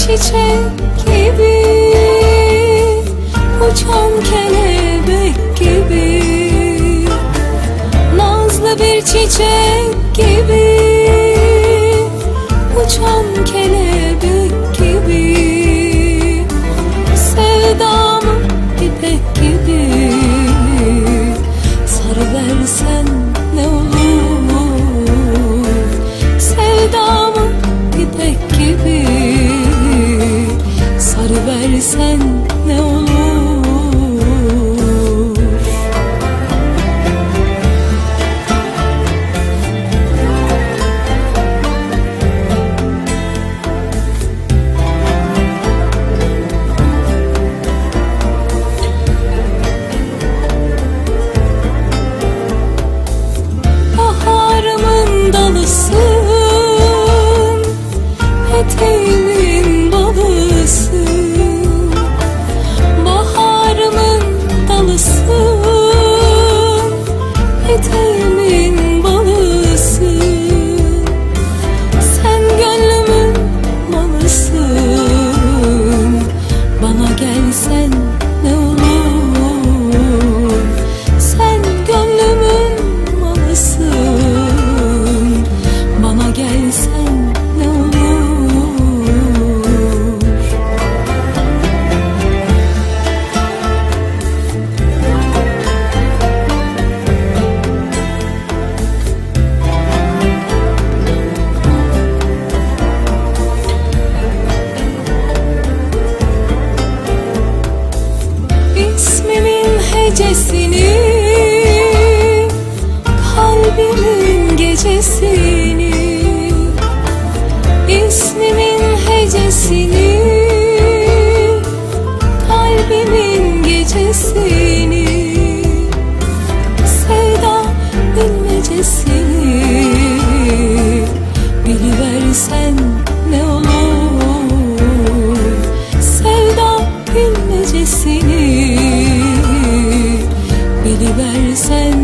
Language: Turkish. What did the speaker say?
çiçek gibi Uçan kelebek gibi. Nazlı bir çiçek gibi Uçan kelebek 参 sen